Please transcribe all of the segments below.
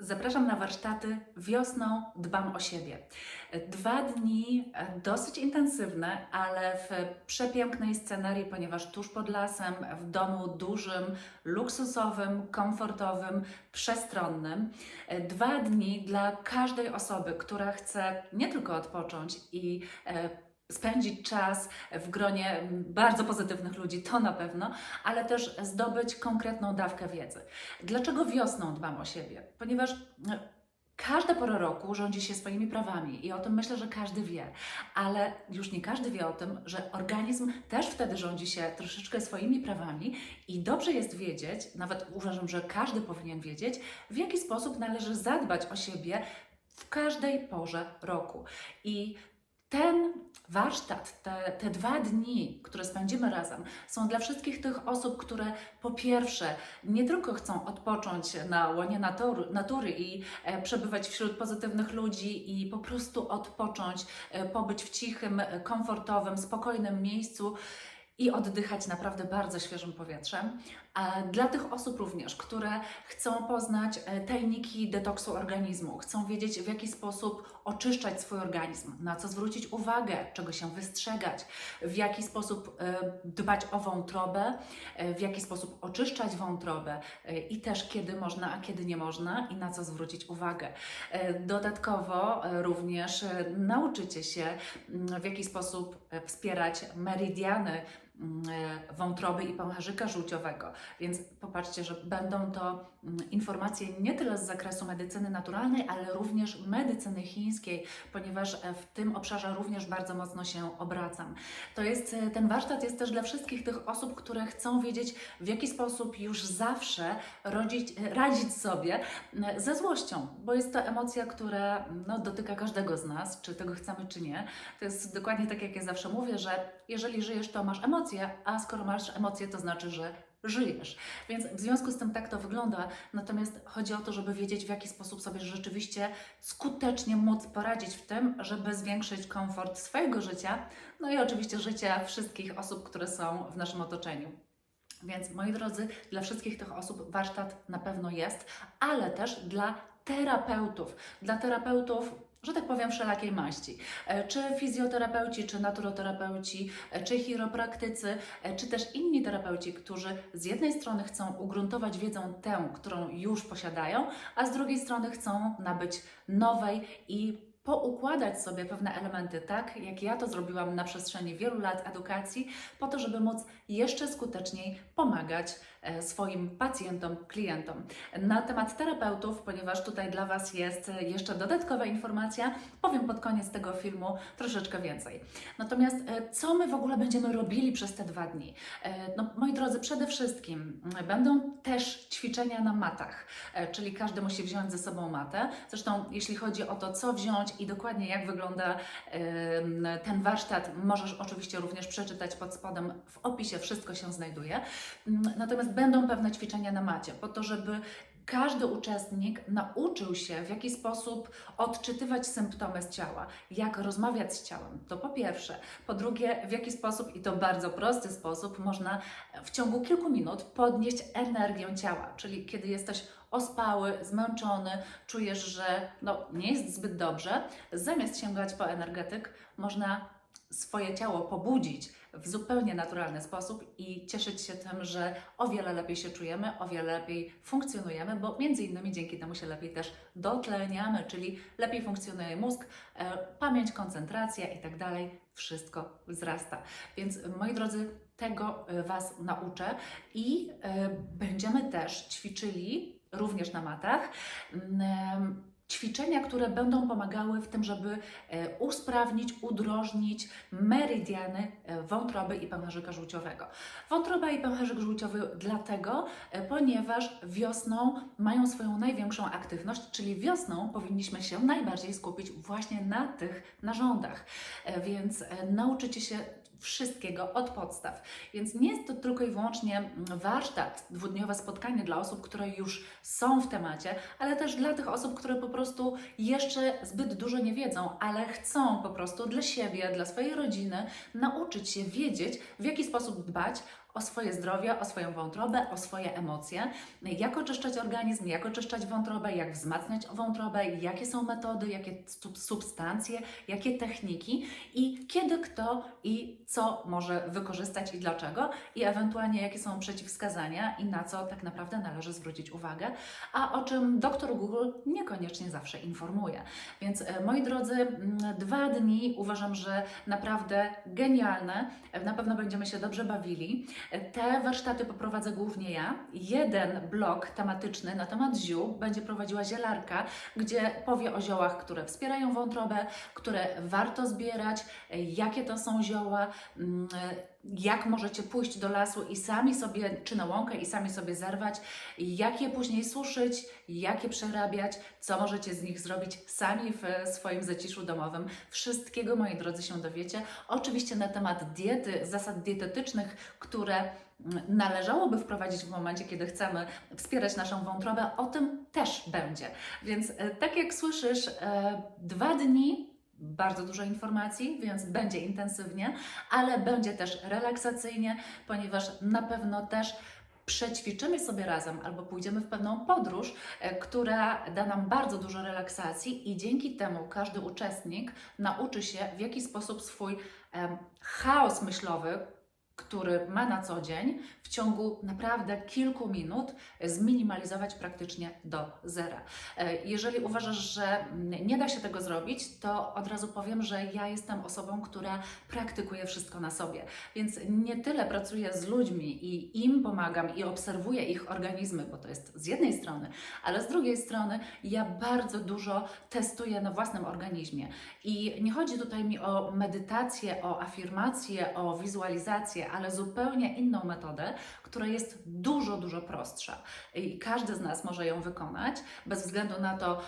Zapraszam na warsztaty Wiosną Dbam o siebie. Dwa dni e, dosyć intensywne, ale w przepięknej scenarii, ponieważ tuż pod lasem, w domu dużym, luksusowym, komfortowym, przestronnym. E, Dwa dni dla każdej osoby, która chce nie tylko odpocząć i e, spędzić czas w gronie bardzo pozytywnych ludzi, to na pewno, ale też zdobyć konkretną dawkę wiedzy. Dlaczego wiosną dbam o siebie? Ponieważ e, każda pora roku rządzi się swoimi prawami i o tym myślę, że każdy wie, ale już nie każdy wie o tym, że organizm też wtedy rządzi się troszeczkę swoimi prawami i dobrze jest wiedzieć, nawet uważam, że każdy powinien wiedzieć, w jaki sposób należy zadbać o siebie w każdej porze roku. I ten warsztat, te, te dwa dni, które spędzimy razem, są dla wszystkich tych osób, które po pierwsze nie tylko chcą odpocząć na łonie natury, natury i e, przebywać wśród pozytywnych ludzi i po prostu odpocząć, e, pobyć w cichym, e, komfortowym, spokojnym miejscu i oddychać naprawdę bardzo świeżym powietrzem. A dla tych osób również, które chcą poznać e, tajniki detoksu organizmu, chcą wiedzieć w jaki sposób oczyszczać swój organizm, na co zwrócić uwagę, czego się wystrzegać, w jaki sposób e, dbać o wątrobę, e, w jaki sposób oczyszczać wątrobę e, i też kiedy można, a kiedy nie można i na co zwrócić uwagę. Dodatkowo również nauczycie się w jaki sposób wspierać meridiany wątroby i pęcherzyka żółciowego. Więc popatrzcie, że będą to mm, informacje nie tyle z zakresu medycyny naturalnej, ale również medycyny chińskiej, ponieważ e, w tym obszarze również bardzo mocno się obracam. To jest, e, ten warsztat jest też dla wszystkich tych osób, które chcą wiedzieć, w jaki sposób już zawsze rodzić, e, radzić sobie ze złością, bo jest to emocja, która no, dotyka każdego z nas, czy tego chcemy, czy nie. To jest dokładnie tak, jak ja zawsze mówię, że jeżeli żyjesz, to masz emocje, a skoro masz emocje, to znaczy, że żyjesz. Więc w związku z tym tak to wygląda. Natomiast chodzi o to, żeby wiedzieć, w jaki sposób sobie rzeczywiście skutecznie móc poradzić w tym, żeby zwiększyć komfort swojego życia, no i oczywiście życia wszystkich osób, które są w naszym otoczeniu. Więc moi drodzy, dla wszystkich tych osób warsztat na pewno jest, ale też dla terapeutów. Dla terapeutów, że tak powiem, wszelakiej maści. E, Czy fizjoterapeuci, czy naturoterapeuci, e, czy chiropraktycy, e, czy też inni terapeuci, którzy z jednej strony chcą ugruntować wiedzę tę, którą już posiadają, a z drugiej strony chcą nabyć nowej i poukładać sobie pewne elementy tak, jak ja to zrobiłam na przestrzeni wielu lat edukacji, po to, żeby móc jeszcze skuteczniej pomagać e, swoim pacjentom, klientom. Na temat terapeutów, ponieważ tutaj dla Was jest e, jeszcze dodatkowa informacja, powiem pod koniec tego filmu troszeczkę więcej. Natomiast e, co my w ogóle będziemy robili przez te dwa dni? No, moi drodzy, przede wszystkim mm, będą też ćwiczenia na matach, czyli każdy musi wziąć ze sobą matę. Zresztą, jeśli chodzi o to, co wziąć i dokładnie jak wygląda ten warsztat, możesz oczywiście również przeczytać pod spodem w opisie, wszystko się znajduje. Mm, Natomiast będą pewne ćwiczenia na macie, po to, żeby każdy uczestnik nauczył się, w jaki sposób odczytywać symptomy z ciała, jak rozmawiać z ciałem. To po pierwsze. Po drugie, w jaki sposób, i to bardzo prosty sposób, można w ciągu kilku minut podnieść energię ciała. Czyli kiedy jesteś ospały, zmęczony, czujesz, że no, nie jest zbyt dobrze, zamiast sięgać po energetyk, można swoje ciało pobudzić w zupełnie naturalny sposób i cieszyć się tym, że o wiele lepiej się czujemy, o wiele lepiej funkcjonujemy, bo między innymi dzięki temu się lepiej też dotleniamy, czyli lepiej funkcjonuje mózg, e, pamięć, koncentracja i tak dalej, wszystko wzrasta. Więc moi drodzy, tego e, Was nauczę i e, będziemy też ćwiczyli również na matach. mm, Ćwiczenia, które będą pomagały w tym, żeby e, usprawnić, udrożnić meridiany e, wątroby i pęcherzyka żółciowego. Wątroba i pęcherzyk żółciowy dlatego, e, ponieważ wiosną mają swoją największą aktywność, czyli wiosną powinniśmy się najbardziej skupić właśnie na tych narządach. Więc nauczycie się wszystkiego od podstaw. Więc nie jest to tylko i wyłącznie warsztat, dwudniowe spotkanie dla osób, które już są w temacie, ale też dla tych osób, które po prostu jeszcze zbyt dużo nie wiedzą, ale chcą po prostu dla siebie, dla swojej rodziny nauczyć się wiedzieć, w jaki sposób dbać o swoje zdrowie, o swoją wątrobę, o swoje emocje, jak oczyszczać organizm, jak oczyszczać wątrobę, jak wzmacniać wątrobę, jakie są metody, jakie sub- substancje, jakie techniki i kiedy kto i co może wykorzystać i dlaczego, i ewentualnie jakie są przeciwwskazania i na co tak naprawdę należy zwrócić uwagę, a o czym doktor Google niekoniecznie zawsze informuje. Więc e, moi drodzy, mm, dwa dni uważam, że naprawdę genialne. E, Na pewno będziemy się dobrze bawili. Te warsztaty poprowadzę głównie ja. Jeden blok tematyczny na temat ziół będzie prowadziła zielarka, gdzie powie o ziołach, które wspierają wątrobę, które warto zbierać, jakie to są zioła, mm, jak możecie pójść do lasu i sami sobie, czy na łąkę i sami sobie zerwać, jak je później suszyć, jak je przerabiać, co możecie z nich zrobić sami w swoim zaciszu domowym. Wszystkiego, moi drodzy, się dowiecie. Oczywiście na temat diety, zasad dietetycznych, które mm, należałoby wprowadzić w momencie, kiedy chcemy wspierać naszą wątrobę, o tym też będzie. Więc e, tak jak słyszysz, e, dwa dni, bardzo dużo informacji, więc będzie intensywnie, ale będzie też relaksacyjnie, ponieważ na pewno też przećwiczymy sobie razem albo pójdziemy w pewną podróż, e, która da nam bardzo dużo relaksacji i dzięki temu każdy uczestnik nauczy się w jaki sposób swój chaos myślowy, który ma na co dzień, w ciągu naprawdę kilku minut zminimalizować praktycznie do zera. E, Jeżeli uważasz, że nie da się tego zrobić, to od razu powiem, że ja jestem osobą, która praktykuje wszystko na sobie. Więc nie tyle pracuję z ludźmi i im pomagam i obserwuję ich organizmy, bo to jest z jednej strony, ale z drugiej strony ja bardzo dużo testuję na własnym organizmie. I nie chodzi tutaj mi o medytację, o afirmację, o wizualizację, ale zupełnie inną metodę, która jest dużo, dużo prostsza. I każdy z nas może ją wykonać, bez względu na to,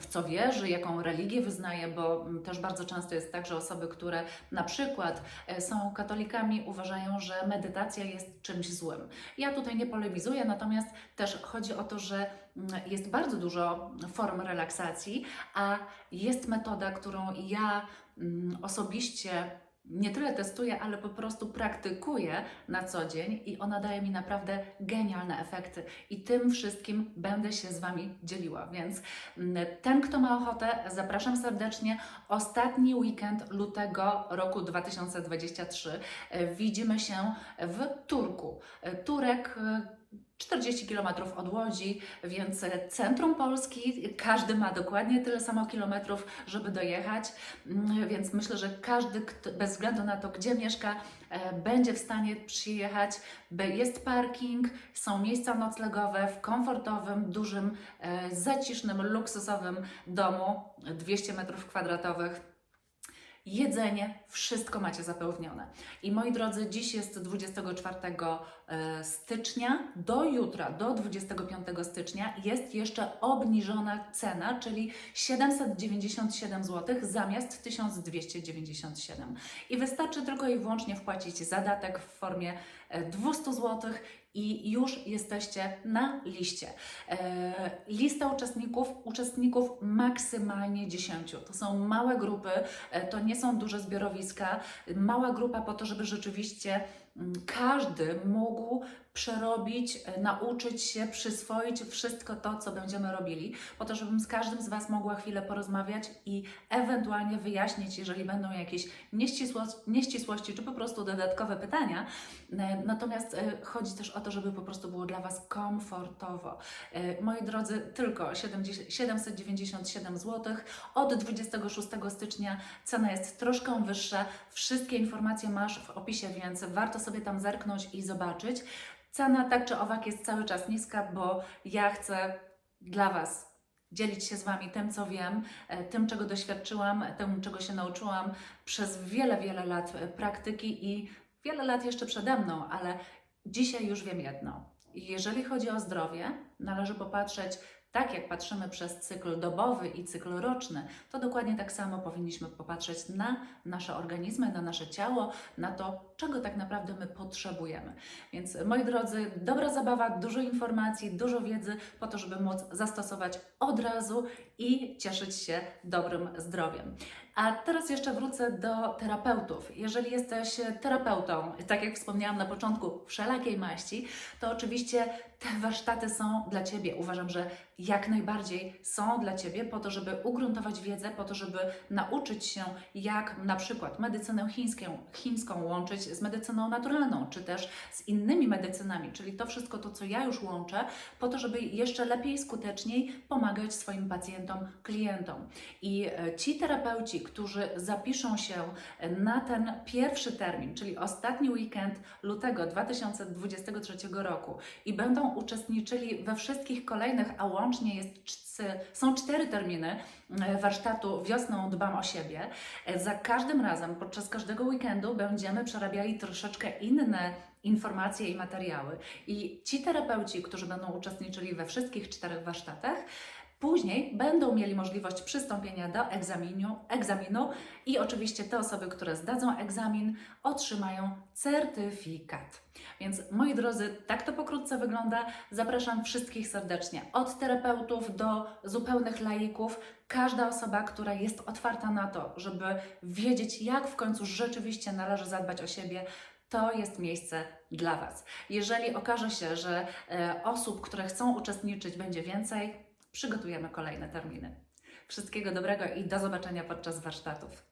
w co wierzy, jaką religię wyznaje, bo mm, też bardzo często jest tak, że osoby, które na przykład e, są katolikami, uważają, że medytacja jest czymś złym. Ja tutaj nie polemizuję, natomiast też chodzi o to, że mm, jest bardzo dużo form relaksacji, a jest metoda, którą ja mm, osobiście nie tyle testuję, ale po prostu praktykuję na co dzień i ona daje mi naprawdę genialne efekty. I tym wszystkim będę się z Wami dzieliła. Więc mm, ten, kto ma ochotę, zapraszam serdecznie. Ostatni weekend lutego roku 2023 e, widzimy się w Turku. E, Turek. E, 40 km od Łodzi, więc e, centrum Polski, każdy ma dokładnie tyle samo kilometrów, żeby dojechać, Mm, więc myślę, że każdy, bez względu na to, gdzie mieszka, e, będzie w stanie przyjechać. Jest parking, są miejsca noclegowe w komfortowym, dużym, e, zacisznym, luksusowym domu, 200 metrów kwadratowych jedzenie, wszystko macie zapewnione. I moi drodzy, dziś jest 24 e, stycznia, do jutra, do 25 stycznia jest jeszcze obniżona cena, czyli 797 zł zamiast 1297. I wystarczy tylko i wyłącznie wpłacić zadatek w formie e, 200 zł i już jesteście na liście. E, lista uczestników, uczestników maksymalnie 10. To są małe grupy, e, to nie są duże zbiorowiska. Mała grupa po to, żeby rzeczywiście każdy mógł przerobić, e, nauczyć się, przyswoić wszystko to, co będziemy robili, po to, żebym z każdym z Was mogła chwilę porozmawiać i ewentualnie wyjaśnić, jeżeli będą jakieś nieścisłości, nieścisłości czy po prostu dodatkowe pytania. E, Natomiast e, chodzi też o to, żeby po prostu było dla Was komfortowo. Moi drodzy, tylko 70, 797 zł. Od 26 stycznia cena jest troszkę wyższa. Wszystkie informacje masz w opisie, więc warto sobie tam zerknąć i zobaczyć. Cena tak czy owak jest cały czas niska, bo ja chcę dla Was dzielić się z Wami tym, co wiem, e, tym, czego doświadczyłam, tym, czego się nauczyłam przez wiele, wiele lat e, praktyki i wiele lat jeszcze przede mną, ale dzisiaj już wiem jedno. Jeżeli chodzi o zdrowie, należy popatrzeć tak, jak patrzymy przez cykl dobowy i cykl roczny, to dokładnie tak samo powinniśmy popatrzeć na nasze organizmy, na nasze ciało, na to, czego tak naprawdę my potrzebujemy. Więc moi drodzy, dobra zabawa, dużo informacji, dużo wiedzy po to, żeby móc zastosować od razu i cieszyć się dobrym zdrowiem. A teraz jeszcze wrócę do terapeutów. Jeżeli jesteś terapeutą, tak jak wspomniałam na początku, wszelakiej maści, to oczywiście te warsztaty są dla Ciebie. Uważam, że jak najbardziej są dla Ciebie po to, żeby ugruntować wiedzę, po to, żeby nauczyć się, jak na przykład medycynę chińską, chińską łączyć z medycyną naturalną, czy też z innymi medycynami, czyli to wszystko to, co ja już łączę, po to, żeby jeszcze lepiej, skuteczniej pomagać swoim pacjentom, klientom. I e, ci terapeuci, którzy zapiszą się na ten pierwszy termin, czyli ostatni weekend lutego 2023 roku i będą uczestniczyli we wszystkich kolejnych, a łącznie jest, są cztery terminy e, warsztatu Wiosną Dbam o siebie. E, Za każdym razem, podczas każdego weekendu będziemy przerabiali troszeczkę inne informacje i materiały. I ci terapeuci, którzy będą uczestniczyli we wszystkich czterech warsztatach, Później będą mieli możliwość przystąpienia do egzaminu, egzaminu i oczywiście te osoby, które zdadzą egzamin, otrzymają certyfikat. Więc moi drodzy, tak to pokrótce wygląda. Zapraszam wszystkich serdecznie, od terapeutów do zupełnych laików. Każda osoba, która jest otwarta na to, żeby wiedzieć, jak w końcu rzeczywiście należy zadbać o siebie, to jest miejsce dla Was. Jeżeli okaże się, że e, osób, które chcą uczestniczyć, będzie więcej, przygotujemy kolejne terminy. Wszystkiego dobrego i do zobaczenia podczas warsztatów.